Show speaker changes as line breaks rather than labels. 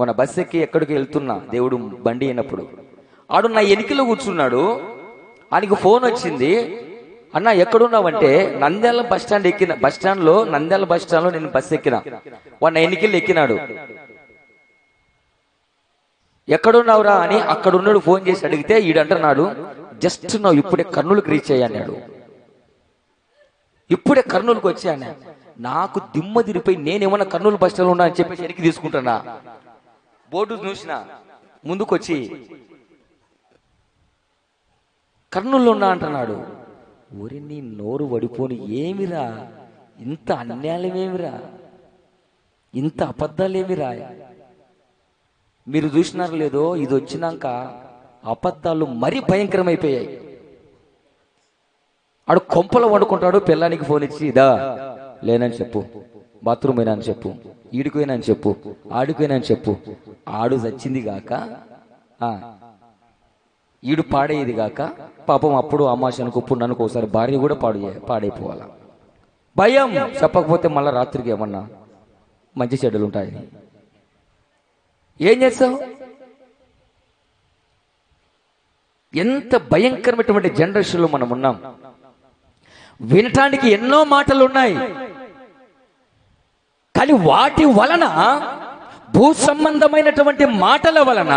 మన బస్ ఎక్కి ఎక్కడికి వెళ్తున్నా? దేవుడు బండి అయినప్పుడు. ఆడు నా ఎనికిలో కూర్చున్నాడు. ఆయనకు ఫోన్ వచ్చింది. అన్న ఎక్కడున్నావంటే నంద్యాల బస్ స్టాండ్ ఎక్కిన బస్ స్టాండ్లో నంద్యాల బస్ స్టాండ్లో నేను బస్ ఎక్కిన. వాడు నా ఎక్కినాడు. ఎక్కడున్నావురా? అని అక్కడున్నాడు ఫోన్ చేసి అడిగితే ఈడంటున్నాడు జస్ట్ నువ్వు ఇప్పుడే కర్నూలుకి రీచ్ అయ్యాడు ఇప్పుడే కర్నూలుకి వచ్చాను నాకు దిమ్మ తిరిపోయి నేనేమన్నా కర్నూలు బస్ స్టాండ్ ఉన్నా అని చెప్పేసి వెనక్కి తీసుకుంటున్నా బోర్డు చూసిన ముందుకొచ్చి కర్నూలులో ఉన్నా అంటున్నాడు. ఒరి నీ నోరు వడిపోని ఏమిరా? ఇంత అన్యాయమేమిరా? ఇంత అబద్ధాలేమిరా? మీరు చూసినారు లేదో ఇది వచ్చినాక అబద్ధాలు మరీ భయంకరమైపోయాయి. ఆడు కొంపలు వండుకుంటాడు పిల్లానికి ఫోన్ ఇచ్చి ఇదా లేనని చెప్పు. బాత్రూమ్ పోయినా అని చెప్పు. ఈడికి అని చెప్పు. ఆడికి అని చెప్పు. ఆడు చచ్చింది గాక ఈడు పాడేది గాక పాపం అప్పుడు అమ్మాశనుకు ఇప్పుడు నన్ను ఒకసారి భార్య కూడా పాడు పాడైపోవాల. భయం! చెప్పకపోతే మళ్ళా రాత్రికి ఏమన్నా మంచి చెడ్డలు ఉంటాయి ఏం చేస్తావు? ఎంత భయంకరమైనటువంటి జనరేషన్లో మనం ఉన్నాం. వినటానికి ఎన్నో మాటలు ఉన్నాయి కానీ వాటి వలన భూ సంబంధమైనటువంటి మాటల వలన